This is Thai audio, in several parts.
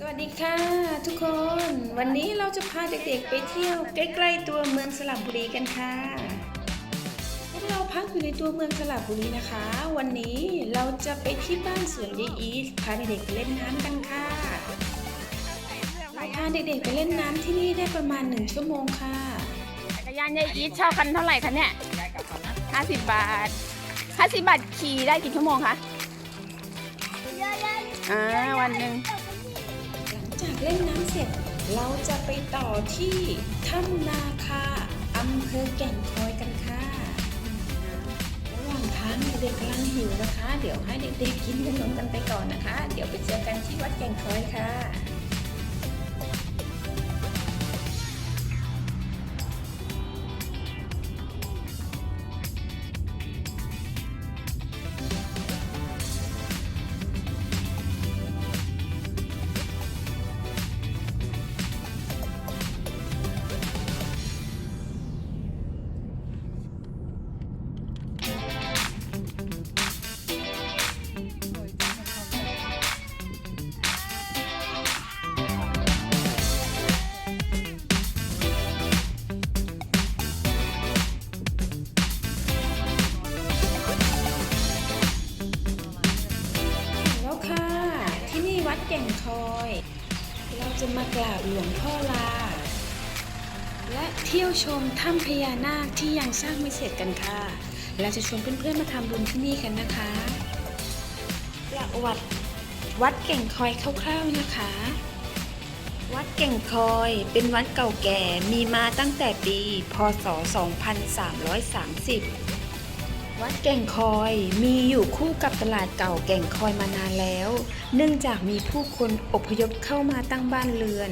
สวัสดีค่ะทุกคนวันนี้เราจะพาเด็กๆไปเที่ยวใกล้ๆตัวเมืองสระบุรีกันค่ะพวกเราพักอยู่ในตัวเมืองสระบุรีนะคะ วันนี้เราจะไปที่บ้านสวนยายอีทพาเด็กๆไปเล่นน้ำกันค่ะเราพาเด็กๆไปเล่นน้ำที่นี่ได้ประมาณหนึ่งชั่วโมงค่ะจักรยานยายอีทเช่ากันเท่าไหร่คะเนี่ยห้าสิบบาทห้าสิบบาทขี่ได้กี่ชั่วโมงคะอ่าวันหนึ่ง สร็จ เราจะไปต่อที่ถ้ำนาคาอำเภอแก่งคอยกันค่ะระหว่างทางเด็กๆกำลังหิวนะคะ เดี๋ยวให้เด็กๆกินขนมกันไปก่อนนะคะ เดี๋ยวไปเจอกันที่วัดแก่งคอยค่ะ ถ้ำพญานาคที่ยังสร้างไม่เสร็จกันค่ะ เราจะชวนเพื่อนๆมาทำบุญที่นี่กันนะคะ ประวัติวัดแก่งคอยคร่าวๆนะคะ วัดแก่งคอยเป็นวัดเก่าแก่มีมาตั้งแต่ปี พศ 2330 วัดแก่งคอยมีอยู่คู่กับตลาดเก่าแก่งคอยมานานแล้ว เนื่องจากมีผู้คนอพยพเข้ามาตั้งบ้านเรือน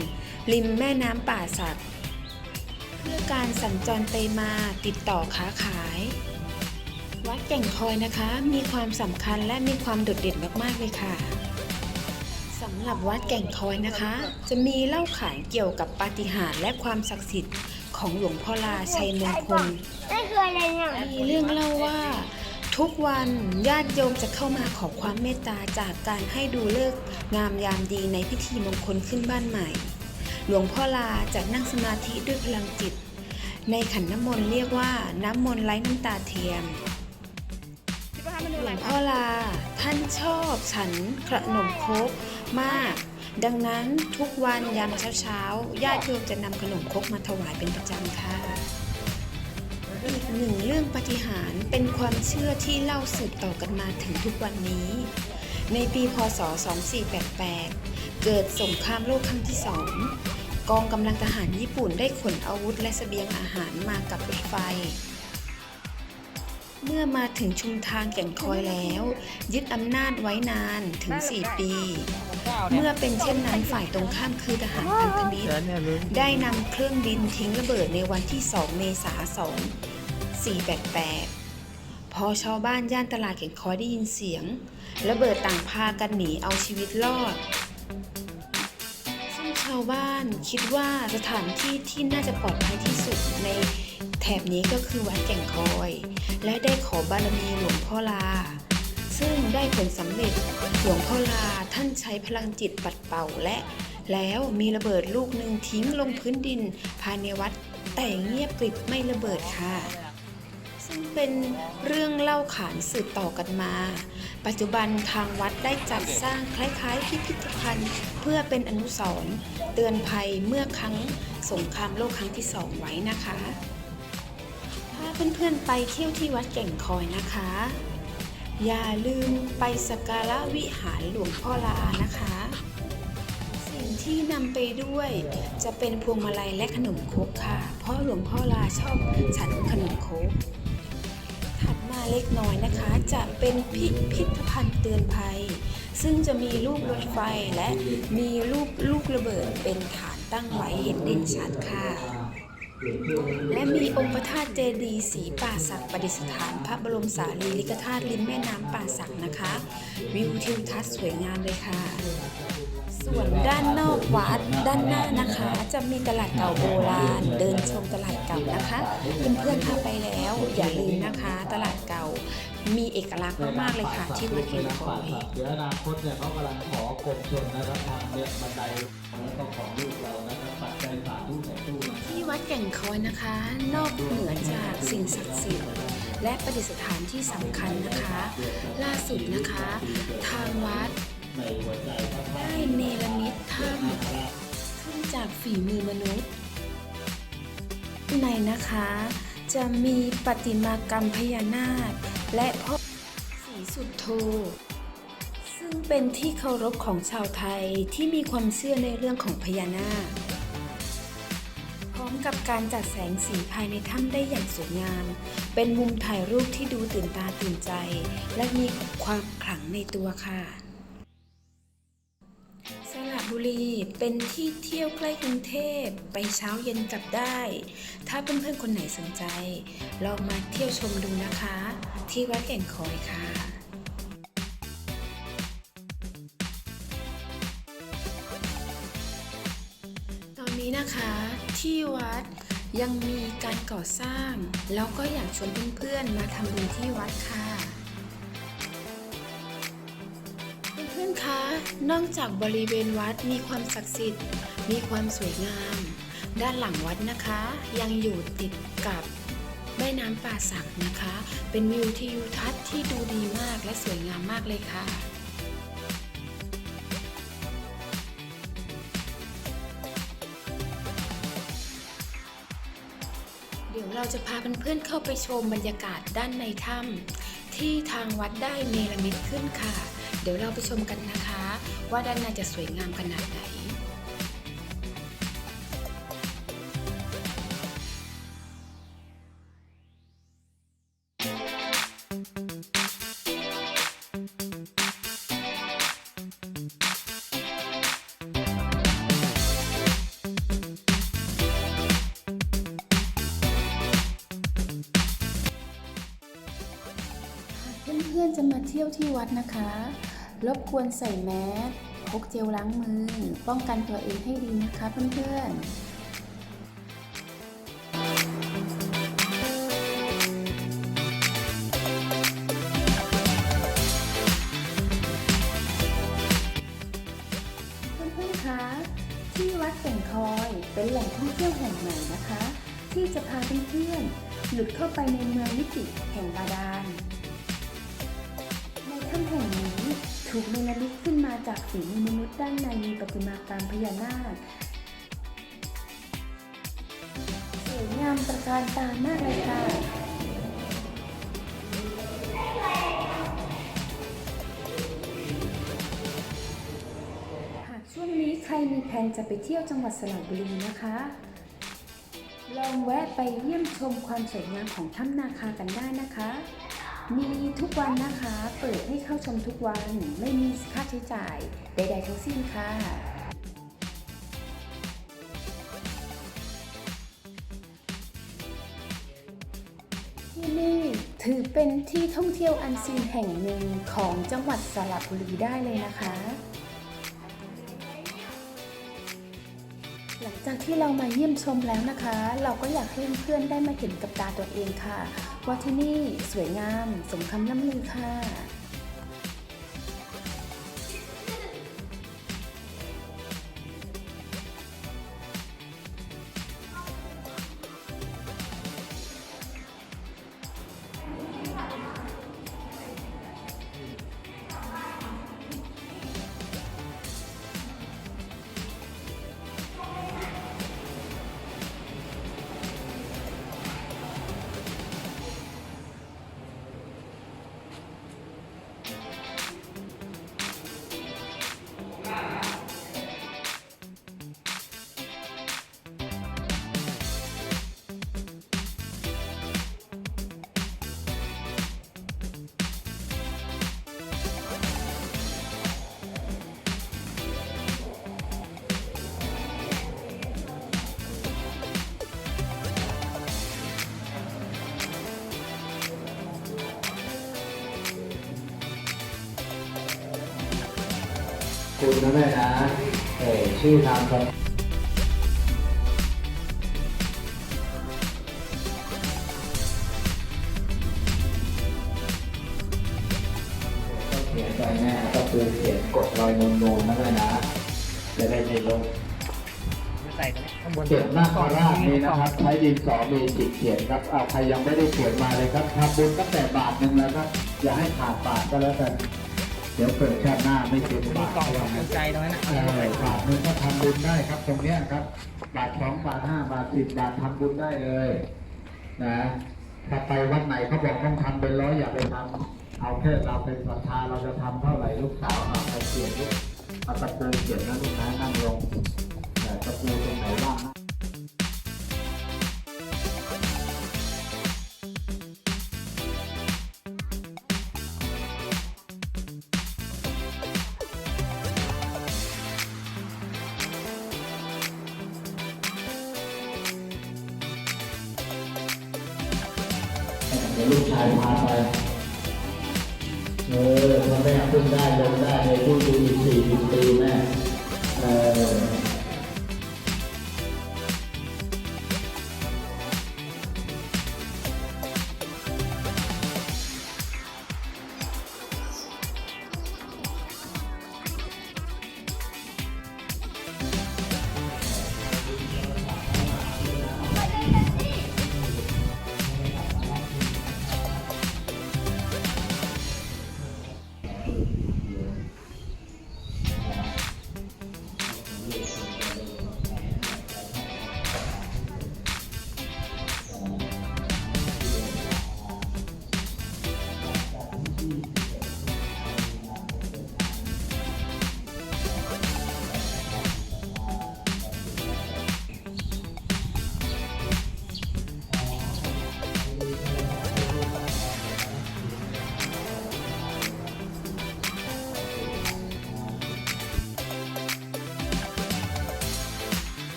ริมแม่น้ำป่าสัก พื่อการสัญจรไปมาติดต่อค้าขาย วัดแก่งคอยนะคะ มีความสำคัญและมีความโดดเด่นมากๆเลยค่ะสำหรับวัดแก่งคอยนะคะ จะมีเล่าขานเกี่ยวกับปาฏิหาริย์และความศักดิ์สิทธิ์ของหลวงพ่อลาชัยมงคลมีเรื่องเล่าว่าทุกวันญาติโยมจะเข้ามาขอความเมตตาจากการให้ดูเลิกงามยามดีในพิธีมงคลขึ้นบ้านใหม่ หลวงพ่อลาจะนั่งสมาธิด้วยพลังจิต ในขันน้ำมนต์เรียกว่าน้ำมนต์ไร้น้ำตาเทียมหลวงพ่อลาท่านชอบฉันขนมครกมาก ดังนั้นทุกวันยามเช้าๆญาติโยมจะนำขนมครกมาถวายเป็นประจำค่ะอีกหนึ่งเรื่องปฏิหารเป็นความเชื่อที่เล่าสืบต่อกันมาถึงทุกวันนี้ ในปีพศ 2488 เกิดสงครามโลกครั้งที่สอง กองกำลังทหารญี่ปุ่นได้ขนอาวุธและเสบียงอาหารมากับรถไฟ เมื่อมาถึงชุมทางแก่งคอยแล้ว ยึดอำนาจไว้นานถึง 4 ปี เมื่อเป็นเช่นนั้นฝ่ายตรงข้ามคือทหารพันธมิตร ได้นำเครื่องบินทิ้งระเบิดในวันที่ 2 เมษายน488พอชาวบ้านย่านตลาดแก่งคอยได้ยินเสียง ระเบิดต่างพากันหนีเอาชีวิตรอดาวบ้านคิดว่าสถานที่ที่น่าจะปลอดภัยที่สุดในแถบนี้ก็คือวัดแก่งคอย และได้ขอบารมีหลวงพ่อลา ซึ่งได้ผลสำเร็จหลวงพ่อลาท่านใช้พลังจิตปัดเป่าและ แล้วมีระเบิดลูกหนึ่งทิ้งลงพื้นดินภายในวัดแต่เงียบกริบไม่ระเบิดค่ะ ซึ่งเป็นเรื่องเล่าขานสืบต่อกันมา ปัจจุบันทางวัดได้จัดสร้างคล้ายๆพิพิธภัณฑ์ เพื่อเป็นอนุสรณ์เตือนภัยเมื่อครั้งสงครามโลกครั้งที่สองไว้นะคะ ถ้าเพื่อนๆไปเที่ยวที่วัดแก่งคอยนะคะ อย่าลืมไปสักการะวิหารหลวงพ่อลานะคะ สิ่งที่นำไปด้วยจะเป็นพวงมาลัยและขนมครกค่ะ เพราะหลวงพ่อลาชอบฉันขนมครก เล็กน้อยนะคะ จะเป็นพิพิธภัณฑ์เตือนภัย ซึ่งจะมีรูปรถไฟและมีรูปลูกระเบิดเป็นฐานตั้งไว้เห็นเด่นชัดค่ะ และมีองค์พระธาตุเจดีย์สีป่าสักประดิษฐาน พระบรมสารีริกธาตุริมแม่น้ำป่าสักนะคะ วิวทิวทัศน์สวยงามเลยค่ะ ส่วนด้านนอกวัดด้านหน้านะคะ จะมีตลาดเก่าโบราณ เดินชมตลาดเก่านะคะเพื่อนๆเข้าไปแล้วอย่าลืมนะคะ ตลาดเก่ามีเอกลักษณ์มากๆเลยค่ะ ที่วัดเก่งคอยเดี๋ยวอนาคตเนี่ยเขากำลังขอกรมชนนะครับทำเนี่ยบันไดแล้วก็ของลูกเรานะครับปัจจัยสาธุใส่ตู้ที่วัดแก่งคอยนะคะ นอกเหนือจากสิ่งศักดิ์สิทธิ์และประดิษฐานที่สำคัญนะคะ ล่าสุดนะคะ ทางวัด ในหัวใจพระธาได้เนรมิตถ้ำขึ้นจากฝีมือมนุษย์ ในนะคะจะมีประติมากรรมพญานาค และพ่อสีสุดโท ซึ่งเป็นที่เคารพของชาวไทยที่มีความเชื่อในเรื่องของพญานาค พร้อมกับการจัดแสงสีภายในถ้ำได้อย่างสวยงาม เป็นมุมถ่ายรูปที่ดูตื่นตาตื่นใจ และมีความขลังในตัวค่ะ รีเป็นที่เที่ยวใกล้กรุงเทพ ไปเช้าเย็นกลับได้ ถ้าเพื่อนๆคนไหนสนใจ ลองมาเที่ยวชมดูนะคะ ที่วัดแก่งคอยค่ะตอนนี้นะคะที่วัดยังมีการก่อสร้าง แล้วก็อยากชวนเพื่อนๆมาทำบุญที่วัดค่ะ นอกจากบริเวณวัดมีความศักดิ์สิทธิ์ มีความสวยงาม ด้านหลังวัดนะคะ ยังอยู่ติดกับแม่น้ำป่าสักนะคะ เป็นวิวทิวทัศน์ที่ดูดีมากและสวยงามมากเลยค่ะเดี๋ยวเราจะพาเพื่อนๆเข้าไปชมบรรยากาศด้านในถ้ำที่ทางวัดได้เนรมิตขึ้นค่ะ เดี๋ยวเราไปชมกันนะคะ ว่าด้านในจะสวยงามขนาดไหน เพื่อนๆจะมาเที่ยวที่วัดนะคะ รบกวนใส่แมสพกเจลล้างมือ ป้องกันตัวเองให้ดีนะคะเพื่อนๆเพื่อนๆคะที่วัดแก่งคอยเป็นแหล่งท่องเที่ยวแห่งใหม่นะคะ ที่จะพาเพื่อนๆหลุดเข้าไปในเมืองมิติแห่งบาดาล ถูกเนรมิตขึ้นมาจากฝีมือมนุษย์ด้านในมีประติมากรรมพญานาคสวยงามตระการตามากเลยค่ะช่วงนี้ใครมีแผนจะไปเที่ยวจังหวัดสระบุรีนะคะ ลองแวะไปเยี่ยมชมความสวยงามของถ้ำนาคากันได้นะคะ มีทุกวันนะคะ เปิดให้เข้าชมทุกวัน ไม่มีค่าใช้จ่ายใดๆทั้งสิ้นค่ะที่นี่ถือเป็นที่ท่องเที่ยวอันซีนแห่งหนึ่งของจังหวัดสระบุรีได้เลยนะคะ หลังจากที่เรามาเยี่ยมชมแล้วนะคะ เราก็อยากให้เพื่อนๆได้มาเห็นกับตาตัวเองค่ะ ว่าที่นี่สวยงามสมคำล่ำลือค่ะ คุณนะแม่นะเออชื่อนามสกุลก็เขียนไปแม่ก็คือเขียนกดรอยนูนๆนะแม่นะจะได้ไม่ลงใส่ข้างบนเขียนหน้าคาร่านี้นะครับใช้ดินสอเมจิกเขียนครับเอาใครยังไม่ได้เขียนมาเลยครับทำบุญตั้งแต่บาทหนึ่งแล้วครับอย่าให้ขาดบาทก็แล้วกัน เดี๋ยวเกิดชาติหน้าไม่เต็มมีบาทกล่องขว่าองงั้นใจตรงนั้นนะเออบาทหนึ่งก็ทำบุญได้ครับ ตรงเนี้ยครับ บาทสองบาทห้าบาทสิบบาททำบุญได้เลยนะถ้าไปวัดไหนเขาบอกต้องทำเป็นร้อยอย่าไปทำเอาแค่เราเป็นศรัทธาเราจะทำเท่าไหร่ลูกสาวเอาไปเขียนลูกเอาตะปูเขียนนะลูกนะนั่งลงแต่ตะปูตรงไหนบ้างนะ ยวลูกชายพาไป เออถ้าแม่ขึ้นได้ลงได้ในรุ่นดูอีกสี่สิบปีแม่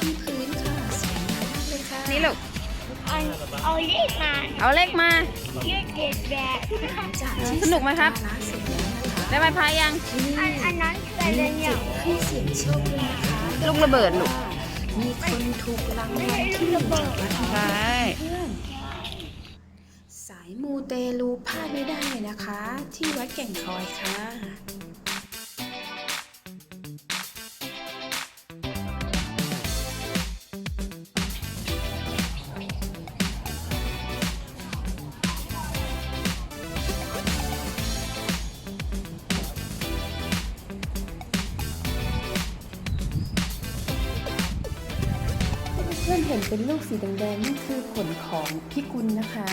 ที่พื้นค่ะสวยงามมากเลยค่ะนี่ลูก เอาเอาเลขมาเอาเลขมา เลขเด็ดแบบหลังจากที่สนุกไหมครับสักการะเสร็จแล้วนะคะได้ใบพายยัง ที่นี่อันอันนั้นคืออะไรมีเนี่ยจุดให้เสียงโชคด้วยนะคะลูกระเบิดลูก มีคนถูกรางวัลที่หนึ่งจากวัดนี้ใช่เพื่อนสายมูเตลูพลาดไม่ได้นะคะ ที่วัดแก่งคอยค่ะ เป็นลูกสีแดงๆนั่คือผลของพิกุลนะคะ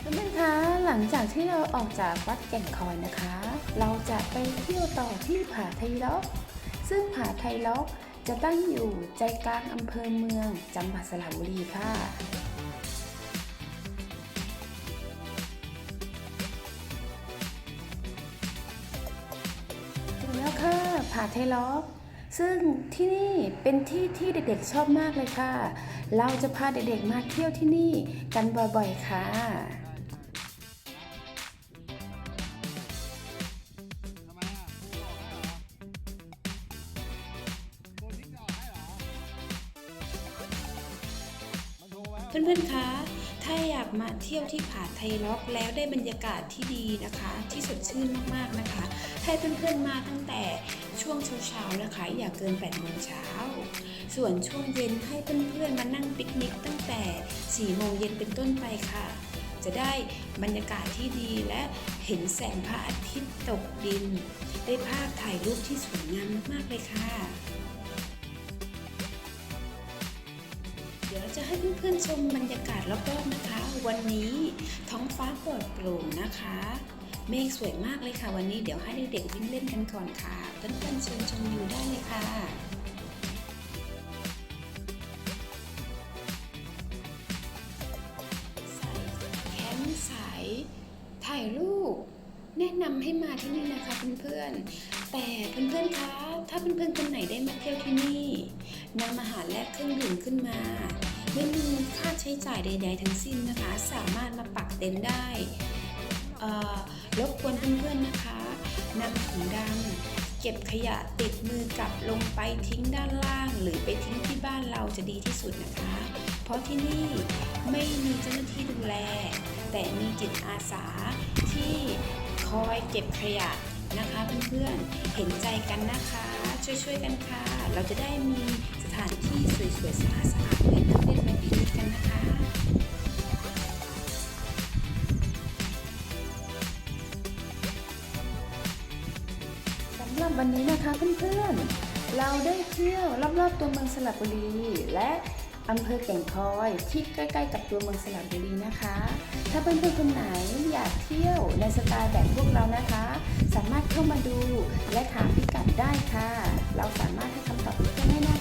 เพื่อนๆคะหลังจากที่เราออกจากวัดแก่งคอยนะคะ เราจะไปเที่ยวต่อที่ผาไทยล็อก ซึ่งผาไทยล็อก จะตั้งอยู่ใจกลางอำเภอเมือง จังหวัดสระบุรีค่ะถึงแล้วค่ะผาไทยล็อกซึ่งที่นี่เป็นที่ที่เด็กๆชอบมากเลยค่ะ เราจะพาเด็กๆมาเที่ยวที่นี่กันบ่อยๆค่ะ เพื่อนๆ คะ ถ้าอยากมาเที่ยวที่ผาไทยล็อกแล้วได้บรรยากาศที่ดีนะคะ ที่สดชื่นมากๆนะคะ ให้เพื่อนๆ มาตั้งแต่ช่วงเช้าๆ นะคะ อย่าเกิน8โมงเช้า ส่วนช่วงเย็นให้เพื่อนๆ มานั่งปิกนิกตั้งแต่4โมงเย็นเป็นต้นไปค่ะ จะได้บรรยากาศที่ดีและเห็นแสงพระอาทิตย์ตกดิน ได้ภาพถ่ายรูปที่สวยงามมากๆ เลยค่ะ ให้เพื่อนๆชมบรรยากาศรอบๆนะคะ วันนี้ท้องฟ้าปลอดโปร่งนะคะ เมฆสวยมากเลยค่ะ วันนี้เดี๋ยวให้เด็กๆวิ่งเล่นกันก่อนค่ะเพื่อนๆเชิญชมวิวได้เลยค่ะใส่แคมป์สายถ่ายรูปแนะนำให้มาที่นี่นะคะเพื่อนๆ แต่เพื่อนๆคะ ถ้าเพื่อนๆคนไหนได้มาเที่ยวที่นี่นำอาหารและเครื่องดื่มขึ้นมา ไม่มีค่าใช้จ่ายใด ๆ ทั้งสิ้นนะคะ สามารถมาปักเต็นท์ได้รบกวนเพื่อนๆนะคะนำถุงดำเก็บขยะติดมือกลับลงไปทิ้งด้านล่าง หรือไปทิ้งที่บ้านเราจะดีที่สุดนะคะ เพราะที่นี่ไม่มีเจ้าหน้าที่ดูแล แต่มีจิตอาสาที่คอยเก็บขยะนะคะเพื่อนๆเห็นใจกันนะคะ ช่วยๆกันค่ะ เราจะได้มี ถานที่สวยๆสะอาดๆให้เพื่อนๆมาปิกนิกกันนะคะสำหรับวันนี้นะคะเพื่อนๆ เราได้เที่ยวรอบๆตัวเมืองสระบุรี และอำเภอแก่งคอยที่ใกล้ๆกับตัวเมืองสระบุรีนะคะ ถ้าเพื่อนๆคนไหนอยากเที่ยวในสไตล์แบบพวกเรานะคะ สามารถเข้ามาดูและถามพิกัดได้ค่ะ เราสามารถให้คำตอบเพื่อนๆได้นะ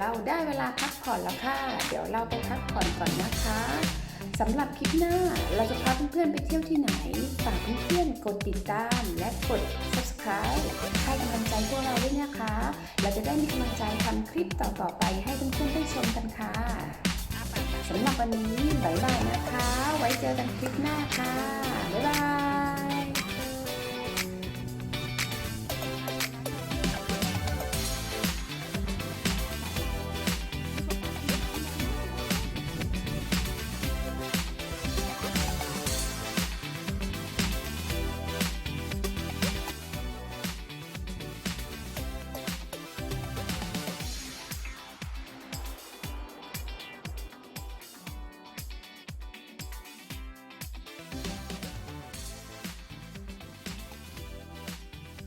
เราได้เวลาพักผ่อนแล้วค่ะ เดี๋ยวเราไปพักผ่อนก่อนนะคะสำหรับคลิปหน้าเราจะพาเพื่อนๆไปเที่ยวที่ไหน ฝากเพื่อนๆกดติดตามและกด subscribe ให้กำลังใจพวกเราด้วยนะคะ เราจะได้มีกำลังใจทำคลิปต่อๆไปให้เพื่อนๆได้ชมกันค่ะสำหรับวันนี้บ๊ายบายนะคะ ไว้เจอกันคลิปหน้าค่ะ บ๊ายบาย